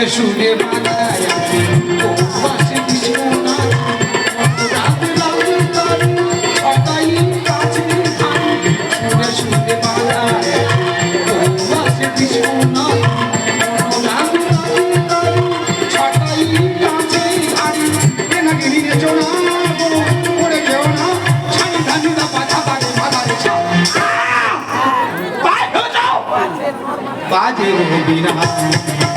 সুরে সুরে বাজায় আছে বাসে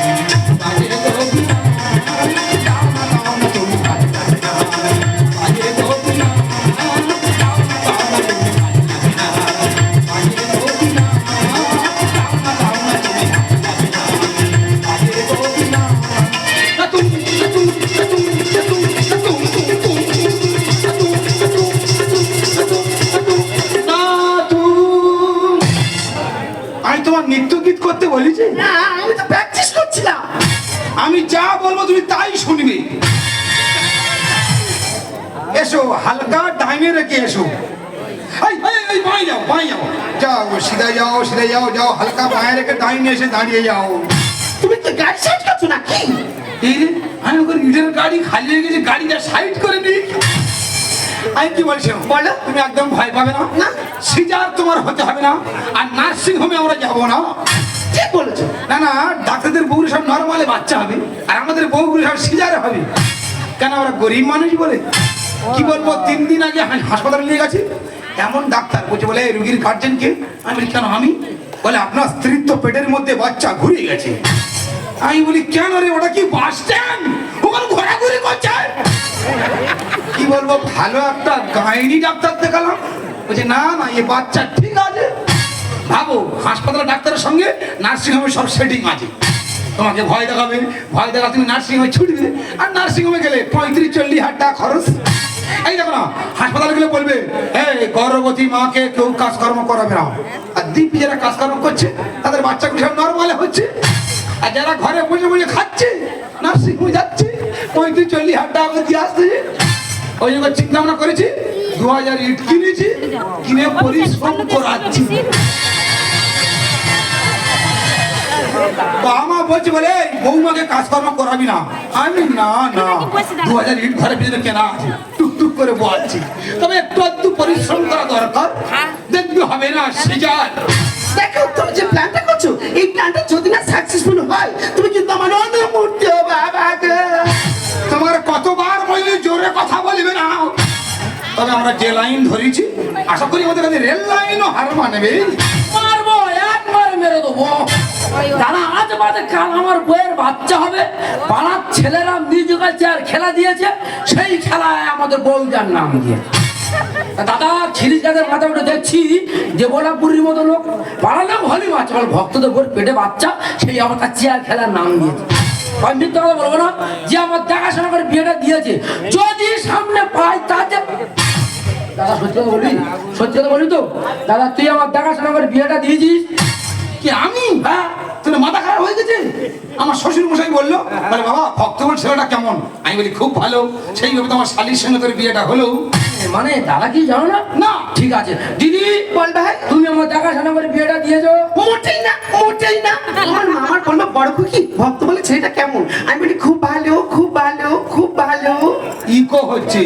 এসে দাঁড়িয়ে যাও। তুমি কি গাড়ি সাইড করছ নাকি? এই রে আমি ওখানে ইটের গাড়ি খালি হয়ে গেছে গাড়িটা সাইড করে নি আমি কি বলছি? বলো। তুমি একদম ভয় পাবে না? না। সিজার তোমার হতে হবে না আর নার্সিং হোমে আমরা যাব না। ঠিক বলেছ। না না ডাক্তারদের বউগুলো সব নর্মালে বাচ্চা হবে আর আমাদের বউগুলো সব সিজারে হবে। কেন আমরা গরিব মানুষ বলে? কি বলব তিন দিন আগে হাসপাতালে নিয়ে গেছি এমন ডাক্তার বলছে বলে "এই রুগীর গার্জেনকে আমি কেন আমি? বলে, আপনার স্ত্রীর তো পেটের মধ্যে বাচ্চা ঘুরে গেছে। আমি বলি, কেন রে, ওটা কি বাস স্ট্যান্ড ওখানে ঘোরাঘুরি করছে? কি বলব, ভালো একটা গাইনি ডাক্তার দেখালাম। বলছে, না না, এ বাচ্চা ঠিক আছে। ভাবো, হাসপাতালের ডাক্তারের সঙ্গে নার্সিং হোমে সব সেটিং আছে। তোমাকে ভয় দেখাবে, ভয় দেখা তুমি নার্সিং হোমে ছুটবে। আর নার্সিং হোমে গেলে পঁয়ত্রিশ, চল্লিশ হাজার টাকা খরচ। এই দেখো না হাসপাতালে গেলে বলবে এই গর্ভবতী মাকে কেউ কাজকর্ম করাবে না। আর দিব্যি যারা কাজকর্ম করছে তাদের বাচ্চাগুলো সব নর্মালে হচ্ছে। আর যারা ঘরে বসে বসে খাচ্ছে নার্সিং হোমে যাচ্ছে পঁয়ত্রিশ চল্লিশ হাজার টাকা দিয়ে আসতেছে ওই জন্য চিন্তা ভাবনা করেছি দু হাজার ইট কিনেছি কিনে পরিশ্রম করাচ্ছি। বাবা মা বলছে বলে বৌমাকে কাজকর্ম করাবি না। আমি না না। দু হাজার ইট ঘরের পিছনে কেনা আছে। টুকটুক করে বলছি তবে একটু একটু পরিশ্রম করা দরকার। দেখবি হবে না সিজার। দেখো তুমি যে প্ল্যানটা করছ এই প্ল্যানটা যদি না সাকসেসফুল হয় তুমি কিন্তু আমার অনুমূর্তি বাবা গো। তোমার কতবার বললে জোরে কথা বলবে না? তবে আমরা যে লাইন ধরেছি আশা করি আমাদের কাছে রেল লাইনও হার মানবে। একবার মেরে দেবো। দাদা আজ বাদে কাল আমার বইয়ের বাচ্চা হবে। পাড়ার ছেলেরা মিউজিক্যাল চেয়ার খেলা দিয়েছে, সেই খেলায় আমাদের বউটার নাম দিয়েছে। তা দাদা ছিলিস গাছের মাথা উঠে দেখছি যে বোলাপুরির মতো লোক। পাড়ার নাম হলি বাচ্চা আমার ভক্তদের বই পেটে বাচ্চা, সেই আমার তার চেয়ার খেলার নাম দিয়েছে। আমি কথা বলব না, যে আমার দেখাশোনা করে বিয়েটা দিয়েছে। যদি সামনে পাই তাতে দাদা, সত্যি কথা বলি সত্যি কথা বলি তো? দাদা, তুই আমার দেখাশোনা করে বিয়েটা দিয়েছিস? কি আমি? হ্যাঁ? তোর মাথা খারাপ হয়ে গেছে? আমার শ্বশুর মশাই বলল বলে বাবা ভক্তবল ছেলেটা কেমন? আমি বলি খুব ভালো। সেইভাবে তো আমার শালির সঙ্গে তোর বিয়েটা হলো। মানে দাদা কি জানো না? না। ঠিক আছে। দিদি বল ভাই তুমি আমার দেখাশোনা করে বিয়েটা দিয়েছ? মোটেই না মোটেই না। আমার মামার বলল বড় খুকি ভক্ত বলে ছেলেটা কেমন? আমি বলি খুব ভালো খুব ভালো খুব ভালো। ইকো হচ্ছে।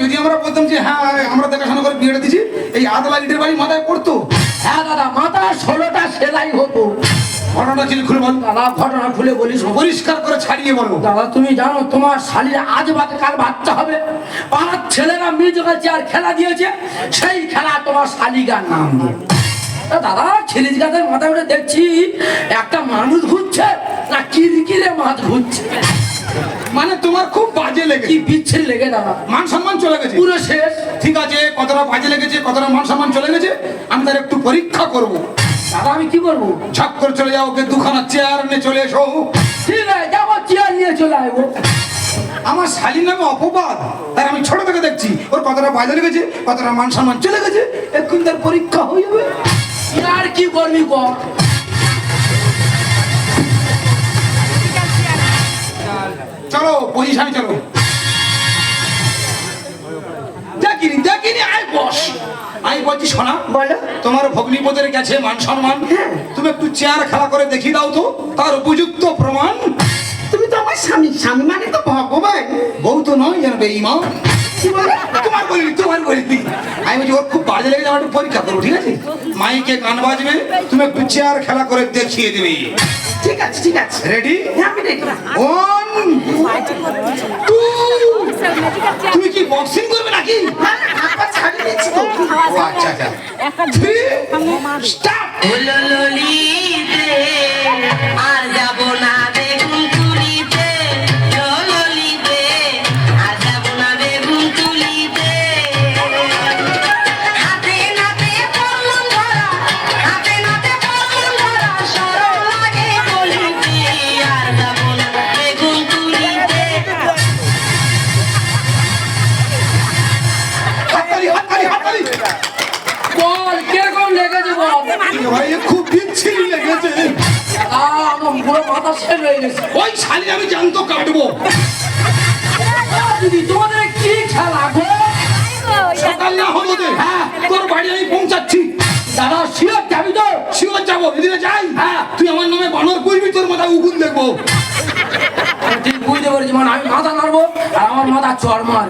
যদি আমরা বলতাম যে হ্যাঁ আমরা দেখাশোনা করে বিয়েটা দিছি এই আদলা ইটের বাড়ি মাথায় পড়তো। হ্যাঁ দাদা মাথা ষোলোটা সেলাই হতো। ঘটনা ছিল খুলে বল দাদা ঘটনা খুলে বলিস। পরিষ্কার করে ছাড়িয়ে দাদা তুমি জানো তোমার শালির আজ বাদে কাল বাচ্চা হবে। পাড়ার ছেলেরা মিউজিক্যাল চেয়ার খেলা দিয়েছে সেই খেলা তোমার শালিকার নাম দিয়ে। দাদা ছেলিজ গাছের মাথা উঠে দেখছি একটা মানুষ ঘুরছে না কিরকিরে মাছ ঘুরছে? মানে তোমার খুব বাজে কি লেগেছে বিচ্ছিরি লেগে দাদা। মান সম্মান চলে গেছে। পুরো শেষ। ঠিক আছে কতটা বাজে লেগেছে কতটা মান সম্মান চলে গেছে আমি তার একটু পরীক্ষা করব। দাদা আমি কি করব? ঝক করে চলে যাও ওকে দুখানা চেয়ার নিয়ে চলে এসো। ঠিক আছে যাব চেয়ার নিয়ে চলে আসব। আমার শালি নামে অপবাদ আর আমি ছোট থেকে দেখছি। ওর কতটা বাজে লেগেছে কতটা মান সম্মান চলে গেছে এক্ষুনি তার পরীক্ষা হয়ে যাবে। আর কি করবি কর? চলো পজিশনে চলো। দেখিনি দেখিনি আয় বস। আমি বলছি শোনা বলো। তোমার ভগ্নিপদের গেছে মান সম্মান। তুমি একটু চেয়ার খেলা করে দেখিয়ে দাও তো তার উপযুক্ত প্রমাণ। তুমি তো আমার স্বামী স্বামী মানে তো ভগবান। বউ তো নয় জানবে ইমা কি বলে? তোমার বলিনি তোমার বলিনি। আমি বলছি ওর খুব বাজে লেগে যাবে একটু পরীক্ষা করব ঠিক আছে? মাইকে গান বাজবে তুমি একটু চেয়ার খেলা করে দেখিয়ে দেবে। ঠিক আছে ঠিক আছে। রেডি হ্যাঁ। ওয়ান টু তুমি কি বক্সিং করবে নাকি? আচ্ছা আচ্ছা। থ্রি স্টার্ট আর যাব না ভাই খুব বিচ্ছিরি লেগেছে। আমার পুরো মাথা শেষ হয়ে গেছে। ওই শালি আমি জানতো কাটবো। দিদি তোমাদের কি খেলা গো? সকাল না হলো হ্যাঁ। তোর বাড়ি আমি পৌঁছাচ্ছি। দাদা শিওর যাবি তো? শিওর যাব। এদিকে যাই। হ্যাঁ। তুই আমার নামে বানর করবি তোর মাথায় উকুন দেখব। ঠিক বুঝতে পেরেছি মানে আমি মাথা নাড়বো আর আমার মাথা চড় মার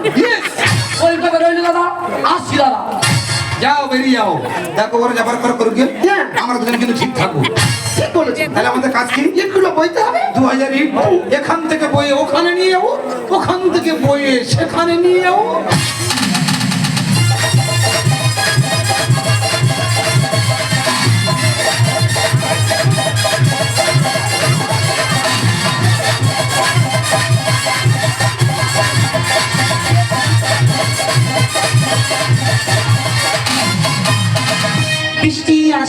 কথা রইল দাদা আসছি দাদা। যাও বেরিয়ে যাও। দেখো ওরা যাবার পর করুক গিয়ে। হ্যাঁ। আমরা দুজন কিন্তু ঠিক থাকব। ঠিক তাহলে আমাদের কাজ কি? এগুলো বইতে হবে? দু হাজার এখান থেকে বয়ে ওখানে নিয়ে যাব ওখান থেকে বয়ে সেখানে নিয়ে যাব বৃষ্টি আর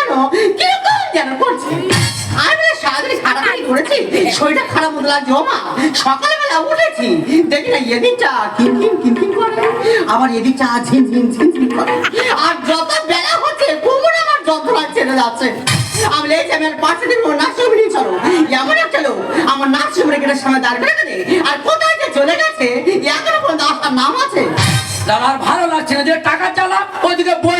যেন কীরকম যেন করছে? আর আমার আর কোথায় যে চলে গেছে নাম আছে। ভালো লাগছে না যে টাকা চালা ওইদিকে মাথা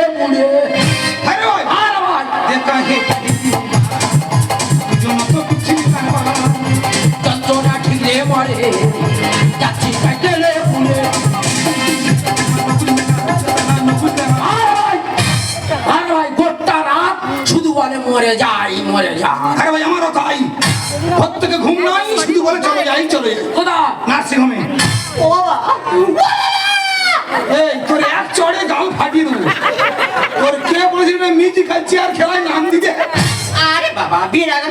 মরে যাই মরে যাই আরে ভাই আমারও তাই থেকে ঘুম নাই শুধু বলে চলে যাই চলে যাই কোথা নার্সিং হোমে ও বাবা। তোর এক চড়ে ফাটিয়ে দেবো। তোর কে বলেছিল না মিউজিক আর খেলায় নাম দিতে? আরে বাবা বিয়ের আগে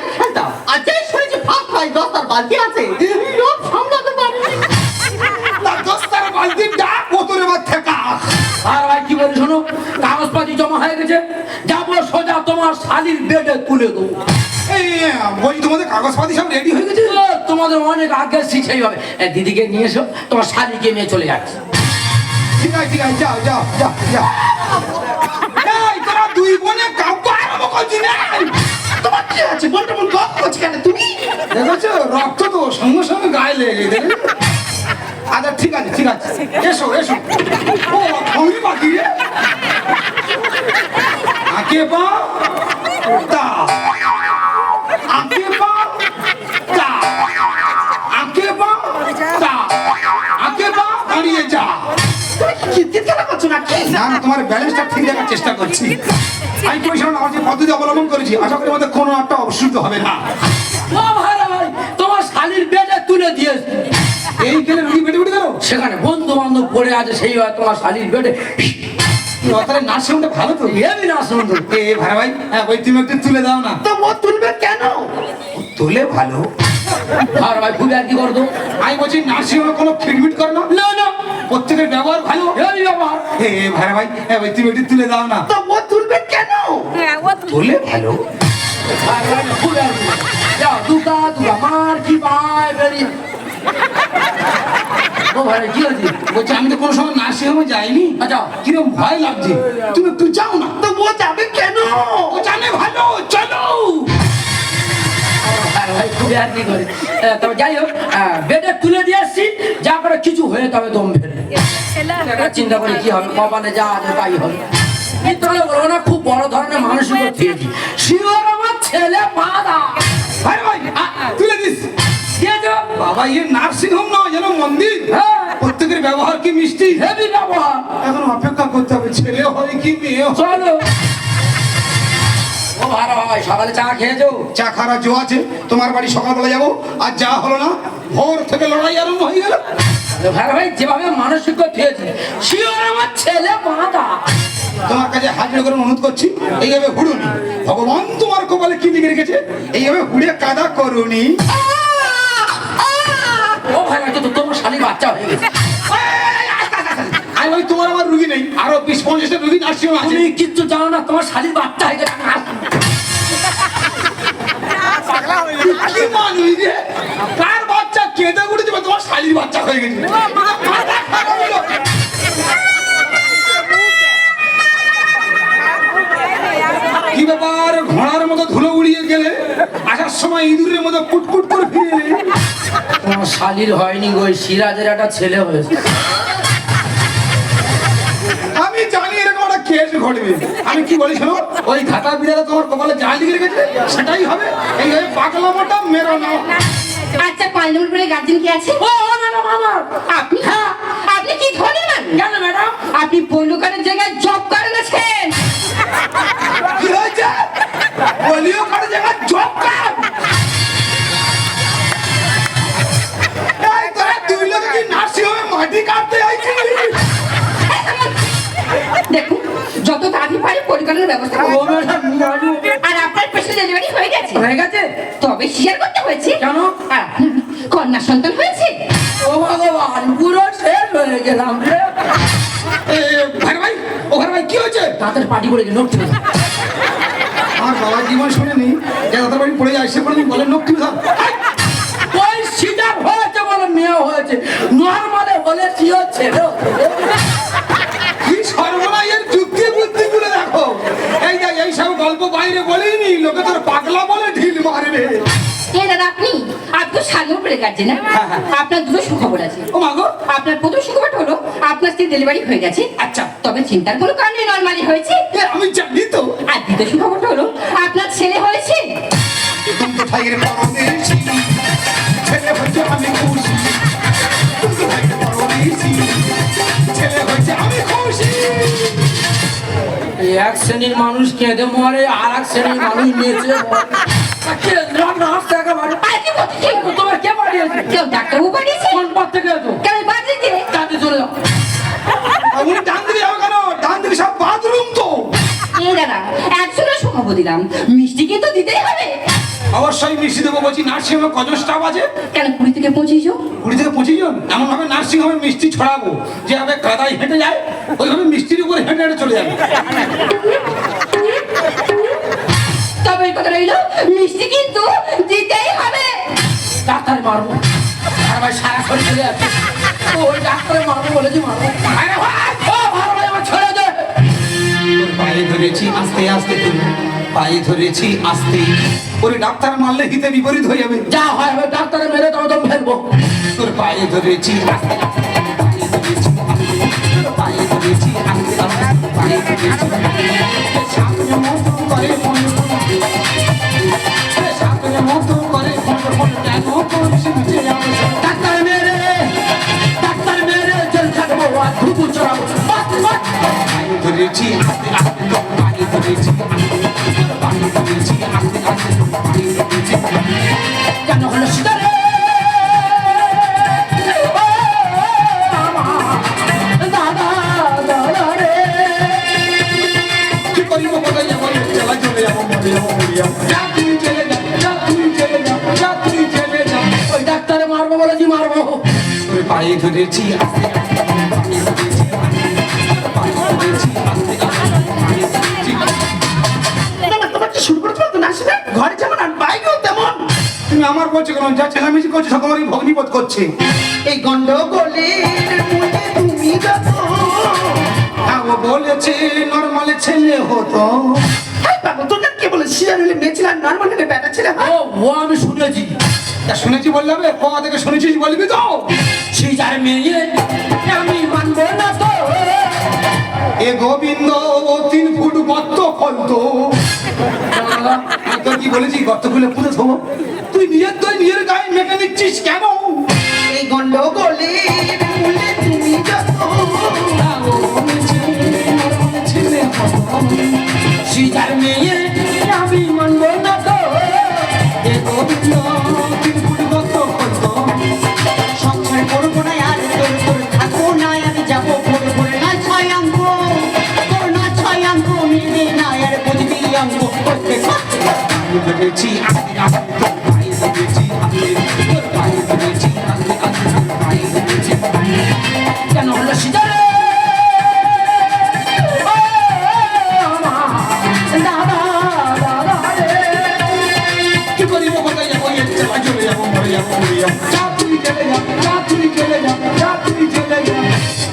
আর শুনেছি ফাঁক ফাঁক দশটার বালতি আছে। সামলাতে দশটার বালতি ডাক বোতরে বা থেকা আর ভাই কি বলি শোনো? কাগজপাতি জমা হয়ে গেছে। যাব সোজা তোমার শালির বেডে তুলে দেবো। তোমাদের সব রেডি হয়ে গেছে? তোমাদের অনেক আগে শিখেই হবে দিদিকে নিয়ে এসো তোমার শালিকে নিয়ে চলে যাচ্ছে। ঠিক আছে ঠিক আছে যাও যাও যাও যাও। দুই বোনে কাউকে আরম্ভ করছি না। তোমার কি আছে? বলটা বল গপ করছি কেন তুমি? দেখেছ? রক্ত তো সঙ্গে সঙ্গে গায়ে লেগে গেছে। আচ্ছা ঠিক আছে ঠিক আছে। এসো এসো। ও আমি বাকি রে। পা তা। পা তা। পা দাঁড়িয়ে যা। করছ না তোমার ব্যালেন্সটা ঠিক রাখার চেষ্টা করছি। আমি পয়সা আমার যে পদ্ধতি অবলম্বন করেছি আশা করি আমাদের কোনো একটা হবে না। তোমার শালির বেডে তুলে দিয়েছে। রুগী উঠে গেল? সেখানে বন্ধু বান্ধব পড়ে আছে সেই হয় তোমার শালির বেডে। তাহলে নার্সিংটা ভালো তো? এ ভাই ভাই হ্যাঁ ওই তুমি একটু তুলে দাও না। তো তুলবে কেন? তুলে ভালো। আর ভাই খুবই আর কি করতো? আমি বলছি কোনো ফিটমিট করে না প্রত্যেকের ব্যবহার ভালো। হেবি ব্যাপার এ ভাই ভাই হ্যাঁ ওই তুমি একটু তুলে দাও না। তো ও তুলবে কেন? তুলে ভালো। আর ভাই খুবই যাও দুকা দুকা মার কি ভাই বেরি ও ভাই কি হয়েছে? বলছি আমি তো কোনো সময় নার্সিং হোমে যাইনি। আচ্ছা কীরকম ভয় লাগছে। তুমি একটু যাও না। তো ও যাবে কেন আর ভাই খুবই আর কি করে তবে যাই হোক বেডে তুলে দিয়ে আসছি যা করে কিছু হয়ে তবে দম ফেলে। চিন্তা করে কি হবে? কপালে যা আছে তাই হবে। কিন্তু বলব না খুব বড় ধরনের মানসিক থিয়েছি শিওর আমার ছেলে পাদা ভাই ভাই তুলে দিস। বাবা ইয়ে নার্সিং হোম নয় যেন মন্দির? হ্যাঁ। প্রত্যেকের ব্যবহার কি মিষ্টি? হেভি ব্যবহার। এখন অপেক্ষা করতে হবে ছেলে হয় কি মেয়ে হয়? চলো। ও ভালো ভাই সকালে চা খেয়েছো? চা খারা জো আছে। তোমার বাড়ি সকালবেলা যাব আর যা হলো না ভোর থেকে লড়াই আরম্ভ হয়ে গেল। ভালো ভাই যেভাবে মানসিক থিয়েছে শিওর আমার ছেলে পাদা তোমার কাছে হাজির করে অনুরোধ করছি এইভাবে হুড়ুনি। ভগবান তোমার কপালে কি লিখে রেখেছে? এইভাবে হুড়ে কাদা করুনি। ও ভাই তোমার শালি বাচ্চা হয়ে গেছে। আমি ওই তোমার আমার রুগী নেই। আরও বিশ পঞ্চাশটা রুগী নার্সিং হোম আছে। তুমি কিচ্ছু জানো না তোমার শালির বাচ্চা হয়ে গেছে। কি মানুষ রে কার বাচ্চা কেঁদে উঠেছে বা তোমার শালির বাচ্চা হয়ে গেছে। কি ব্যাপার ঘোড়ার মতো ধুলো উড়িয়ে গেলে আসার সময় ইঁদুরের মতো কুটকুট করে ফিরে এলে? শালির হয়নি গো ওই সিরাজের একটা ছেলে হয়েছে। কেস ঘটবে। আমি কি বলি শোনো? ওই ঘাটা বিড়ালে তোমার কপালে যা লিখে রেখেছে সেটাই হবে। এইভাবে পাগলা মোটা মেরো না। আচ্ছা পাঁচ নম্বর পরে গার্জেন কি আছে? ও ম্যাডাম আমার আপনি হ্যাঁ। আপনি কি ধরে না কেন ম্যাডাম? আপনি পল্লুকারের জায়গায় জব করে গেছেন। কি হয়েছে? বলিও কারও জায়গা জব কার্ড এই তোরা দুই লোক কি নার্সিং হোমে মাটি কাটতে পরিকল্পনার ব্যবস্থা ও করুন। ম্যাডাম আর আপনার পেশেন্ট ডেলিভারি হয়ে গেছে? হয়ে গেছে? তবে শেয়ার করতে হয়েছে। কেন? কন্যা সন্তান হয়েছে? ও ভগবান পুরো শেষ হয়ে গেলাম রে। ভাই ভাই ও ভাই কি হয়েছে? তাদের পার্টি করে নোট দাও। আমার বাবা জীবন শুনেনি যে দাদার বাড়ি পড়ে যায় সে কোনোদিন বলে লোক তুলে দাও। ওই সিজার হয়েছে বলে মেয়ে হয়েছে নর্মালে বলে কি হচ্ছে এই দেখ এই সব গল্প বাইরে বলেনি। লোকে তোর পাগলা বলে ঢিল মারবে। এ দাদা আপনি আপনি তো সাত নম্বর পরে না আপনার দুটো সুখবর আছে। ও মাগো আপনার প্রথম সুখবর হলো আপনার স্ত্রী ডেলিভারি হয়ে গেছে। আচ্ছা। তবে চিন্তার কোনো কারণে নর্মালি হয়েছে। আমি জানি তো। আর দ্বিতীয় সুখবরটা হলো আপনার ছেলে হয়েছে। এক শ্রেণির মানুষ কেঁদে মরে আর এক শ্রেণির মানুষ নেচে। তা তোমার কে পাঠিয়েছে কেউ ডাক্তারবাবু পাঠিয়েছে কোন পথ থেকে তাতে চলে যাও। উনি ডান দিকে যাবে কেন? ডান দিকে সব বাথরুম তো। এই দাদা দিলাম। মিষ্টি কিন্তু দিতেই হবে? অবশ্যই মিষ্টি দেবো বলছি নার্সিং হোমে কজন স্টাফ আছে? কেন কুড়ি থেকে পঁচিশ জন? কুড়ি থেকে পঁচিশ জন? এমন ভাবে নার্সিং হোমে মিষ্টি ছড়াবো যেভাবে কাদায় হেঁটে যায় ওইভাবে মিষ্টির উপরে হেঁটে হেঁটে চলে যাবে। তবে কথা রইল মিষ্টি কিন্তু দিতেই হবে। ডাক্তার মারবো। আর ভাই সারা শরীর চলে যাচ্ছে। ওই ডাক্তারে মারবো বলেছি মারবো। আরে ভাই ও ভালো ভাই আমার ছেড়ে দে। পায়ে ধরেছি আস্তে আস্তে তুই পায়ে ধরেছি আসতে। ওরে ডাক্তার মারলে হিতে বিপরীত হয়ে যাবে। যা হয় হবে ডাক্তারে মেরে তো ফেলব। তোর পায়ে ধরেছি আস্তে। পায়ে ধরেছি আস্তে। পায়ে ডাক্তার মেরে ডাক্তার মেরে জেল খাটবো আর ধুপু চড়াবো ধরেছি আস্তে। আস্তে পায়ে ধরেছি কি শুরু করেছ তো না? সেটা ঘরে যেমন আর বাইরেও তেমন। তুমি আমার বলছো কেন? যা চেলামেচি করছ সকলেরই ভগ্নিপথ করছে। এই গন্ডগোলের তুমি হ্যাঁ ও বলেছে নর্মালে ছেলে হতো। বাবু তোর কে বলে সিজার হলে মেয়ে ছিল আর নর্মাল হলে বেটা ছিল ও ও আমি শুনেছি। তা শুনেছি বললাম কোয়া থেকে শুনেছিস বলবি তো? সিজার মেয়ে আমি মানব না তো। এ গোবিন্দ তিন ফুট গর্ত ফলত তোর কি বলেছি গর্ত খুলে পুরো ধোবো? তুই নিজের তুই নিজের গায়ে মেখে দিচ্ছিস কেন? মরে যাব যা তুই চলে যা যা তুই চলে যা যা তুই চলে যা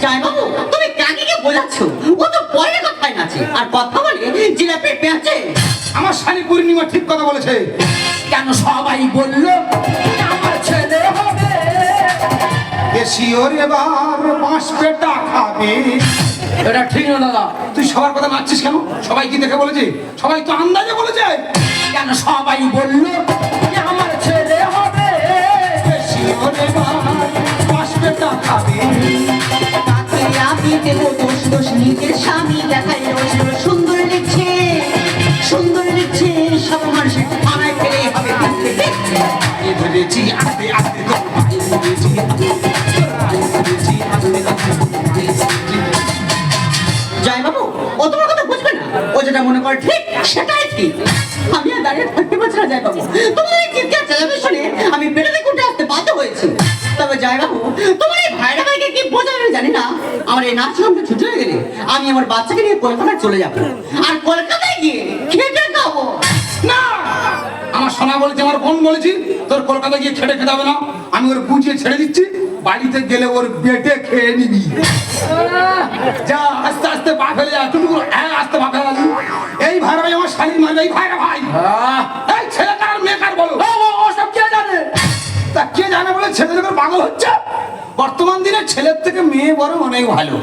যাই বাবু তুমি কাকিকে বোঝাচ্ছ ও তো পরে কথায় নাচে আর কথা বলে জিলাপি পেঁচে বলেছে। কেন সবাই বলল আমার ছেলে হবে। এবার খাবে এটা ঠিক না দাদা। তুই সবার কথা কেন? সবাই কি দেখে বলেছে? সবাই তো আন্দাজে বলেছে। কেন সবাই বলল যে আমার ছেলে হবে। এবার খাবে তাকে আমি দেবো দোষ দোষ নিজের স্বামী দেখাই সুন্দর শুনে আমি বেরোতে কুটে আসতে বাধ্য হয়েছি। তবে জয় বাবু, তোমার এই ভাইরা ভাইকে কি আমার এই নাচ গানটা ছুটি হয়ে গেলে আমি আমার বাচ্চাকে নিয়ে কলকাতায় চলে যাব। আর কলকাতায় গিয়ে খেটে খাব। সোনা বলেছে আমার বোন বলেছি তোর কলকাতা গিয়ে ছেড়ে খেতে হবে না। আমি ওর বুঝিয়ে ছেড়ে দিচ্ছি বাড়িতে গেলে ওর বেটে খেয়ে নিবি। যা আস্তে আস্তে পা ফেলে যা তুমি হ্যাঁ আস্তে পা ফেলে। এই ভাই ভাই আমার শালীন মারবে এই ভাই ভাই। এই ছেলেকার আর মেয়েকার বলো? ওসব কে জানে? তা কে জানে বলে ছেলেদের পাগল হচ্ছে? বর্তমান দিনে ছেলের থেকে মেয়ে বরং অনেক ভালো।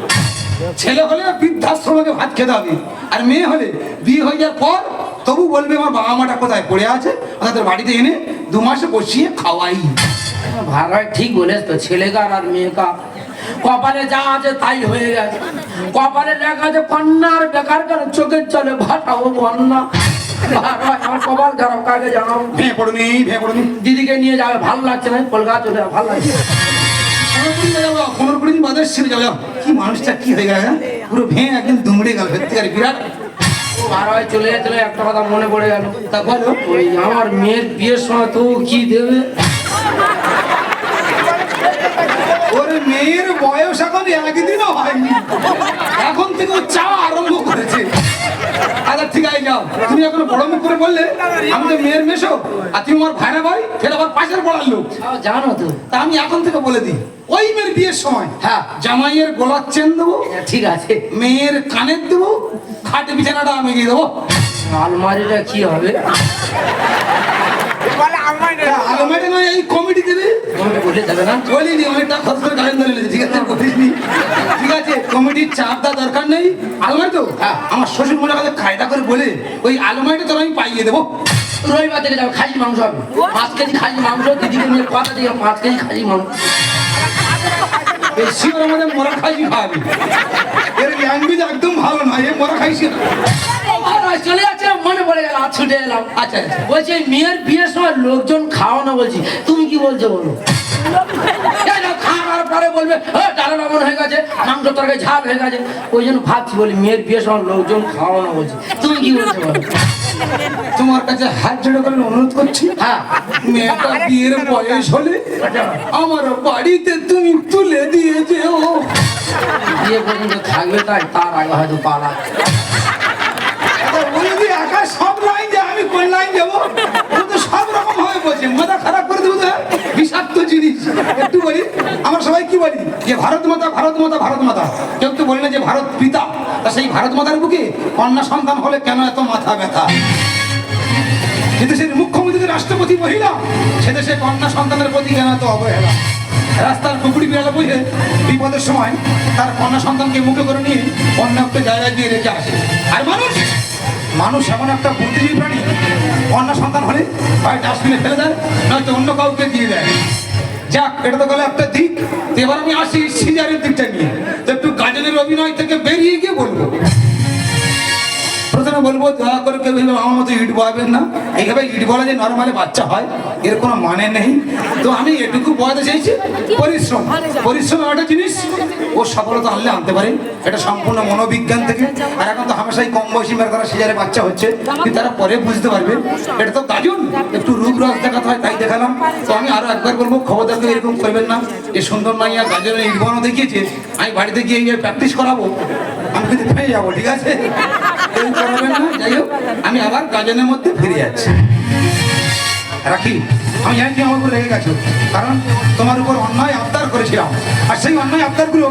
ছেলে হলে বৃদ্ধাশ্রমকে ভাত খেতে হবে আর মেয়ে হলে বিয়ে হয়ে যাওয়ার পর তবু বলবে আমার বাবা মাটা কোথায়? পড়ে আছে? আমাদের বাড়িতে এনে দু মাসে বসিয়ে খাওয়াই। ভাড়ায় ঠিক বলেছ তো ছেলেকার আর মেয়েকার কপালে যা আছে তাই হয়ে গেছে। কপালে লেখা আছে কন্যার বেকার কেন চোখের চলে ভাটাও ভাড়ায় আমার কপাল খারাপ কাকে জানাব ভেঙে পড়ুনি ভেঙে পড়ুনি দিদিকে নিয়ে যাবে ভালো লাগছে না কলকাতা চলে যাবে ভালো লাগছে পনেরো কুড়ি দিন ছিল যাও যাও। কি মানুষটা কি হয়ে গেল হ্যাঁ? পুরো ভেঙে একদম দুমড়ে গেল সত্যিকার বিরাট। ভাড়ায় চলে যেতে একটা কথা মনে পড়ে গেল। তা বলো ওই আমার মেয়ের বিয়ের সময় তো কি দেবে? ওর মেয়ের বয়স এখন একদিনও হয়নি। এখন থেকে ও চা আরম্ভ করেছে। আচ্ছা ঠিক আছে যাও। তুমি এখন বড় মুখ করে বললে আমি তো মেয়ের মেশো আর তুমি আমার ভাইরা ভাই ফের আবার পাশের পড়ার লোক। জানো তো। তা আমি এখন থেকে বলে দিই ওই মেয়ের বিয়ের সময় হ্যাঁ। জামাইয়ের গলার চেন দেবো ঠিক আছে। মেয়ের কানের দেবো খাটে বিছানাটা আমি দিয়ে দেবো। আলমারিটা কি হবে? আলমারি নয় এই কমিটি দেবে। বলে দেবে না? বলিনি অনেকটা খরচ করে গাড়ি ধরে ঠিক আছে বলিনি ঠিক আছে কমিটির চাপ দেওয়ার দরকার নেই। আলমারি তো? হ্যাঁ। আমার শ্বশুর মনে কাছে কায়দা করে বলে ওই আলমারিটা তোর আমি পাইয়ে দেবো। রবিবার থেকে যাবে খাসি মাংস হবে। পাঁচ কেজি খাসি মাংস দিদিকে নিয়ে কথা দিয়ে পাঁচ কেজি খাসি মাংস। শিওর আমাদের মরা খাইছি খাওয়াবি এর ল্যাঙ্গুয়েজ একদম ভালো না এ মরা খাইছি না। আর চলে যাচ্ছে মনে পড়ে গেল আজ ছুটে এলাম। আচ্ছা আচ্ছা। বলছি মেয়ের বিয়ের সময় লোকজন খাওয়ানো বলছি তুমি কি বলছো বলো? না, খাওয়ার পরে বলবে ডালের অমন হয়ে গেছে মাংস তরকারি ঝাল হয়ে গেছে। ওই জন্য ভাবছি বলি মেয়ের বিয়ের সময় লোকজন খাওয়ানো বলছি তুমি কি বলছো বলো? তোমার কাছে হাত জোড়ো করে অনুরোধ করছি? হ্যাঁ। মেয়েটা বিয়ের বয়স হলে আমার বাড়িতে তুমি তুলে দিয়ে যেও। বিয়ে পর্যন্ত থাকবে তাই তার আগে হয়তো পালা এবার বলে দি একা সব লাইন যে আমি কোন লাইন তো সব রকম ভাবে বলছে। মাথা খারাপ করে দেবো তো বিষাক্ত জিনিস। একটু বলি, আমরা সবাই কি বলি? যে ভারত মাতা ভারত মাতা ভারত মাতা। কেউ তো বলি না যে ভারত পিতা। তা সেই ভারত মাতার বুকে কন্যা সন্তান হলে কেন এত মাথা ব্যথা? যে দেশের মুখ্যমন্ত্রী রাষ্ট্রপতি মহিলা, সে দেশে কন্যা সন্তানের প্রতি কেন এত অবহেলা? রাস্তার কুকুরি বিড়ালে বুঝে বিপদের সময় তার কন্যা সন্তানকে মুখে করে নিয়ে অন্য একটা জায়গায় গিয়ে রেখে আসে। আর মানুষ মানুষ এমন একটা বুদ্ধিজীবী প্রাণী, কন্যা সন্তান হলে হয় ডাস্টবিনে ফেলে দেয়, নয়তো অন্য কাউকে দিয়ে দেয়। যাক, এটা তো গেল একটা দিক। এবার আমি আসি সিজারের দিকটা নিয়ে। তো একটু গাজনের অভিনয় থেকে বেরিয়ে গিয়ে বলব। প্রথমে বলব, দয়া করে কেউ আমার মতো ইট বয়াবেন না। এইভাবে ইট বলা যে নর্মালি বাচ্চা হয়, এর কোনো মানে নেই। তো আমি এটুকু বয়াতে চাইছি, পরিশ্রম। পরিশ্রম একটা জিনিস, ও সফলতা আনলে আনতে পারে। এটা সম্পূর্ণ মনোবিজ্ঞান থেকে। আর এখন তো হামেশাই কম বয়সী মেয়েরা তারা সিজারে বাচ্চা হচ্ছে। কিন্তু তারা পরে বুঝতে পারবে। এটা তো গাজন, একটু রূপ রস দেখাতে হয়, তাই দেখালাম। তো আমি আরও একবার বলব, খবর দেখে এরকম করবেন না। যে সুন্দর মাইয়া গাজনের ইট বানানো দেখিয়েছে। আমি বাড়িতে গিয়ে গিয়ে প্র্যাকটিস করাবো, আমি কিন্তু পেয়ে যাব, ঠিক আছে? প্রেম করাবেন না যাই হোক আমি আবার গাজনের মধ্যে ফিরে যাচ্ছি। রাখি আমি জানি আমার উপর রেগে গেছো কারণ তোমার উপর অন্যায় আবদার করেছিলাম। আর সেই অন্যায় আবদারগুলো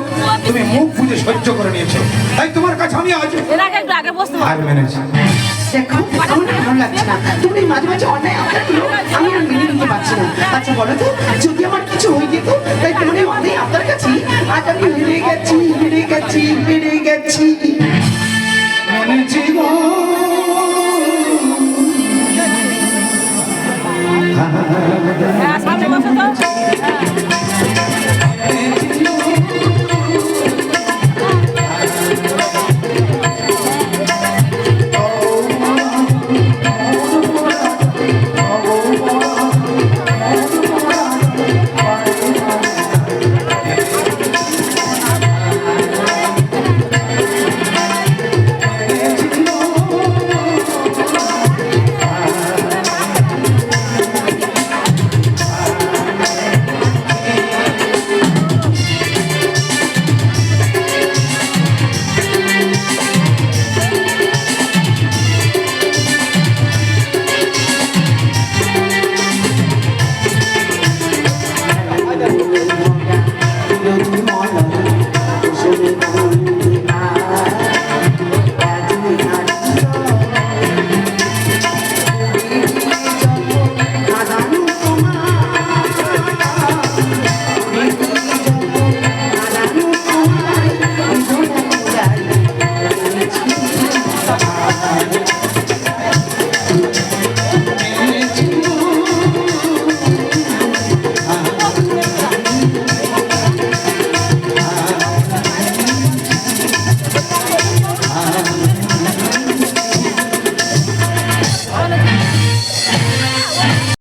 তুমি মুখ বুঝে সহ্য করে নিয়েছো। তাই তোমার কাছে আমি আজ আর মেনেছি। দেখো আমার ভালো লাগছে না। তুমি মাঝে মাঝে অন্যায় আবদারগুলো আমি আর মেনে নিতে পারছি না। আচ্ছা বলো তো যদি আমার কিছু হয়ে যেত তাই তোমার অন্যায় আবদার কাছে আজ আমি হেরে গেছি হেরে গেছি হেরে গেছি। জীবন।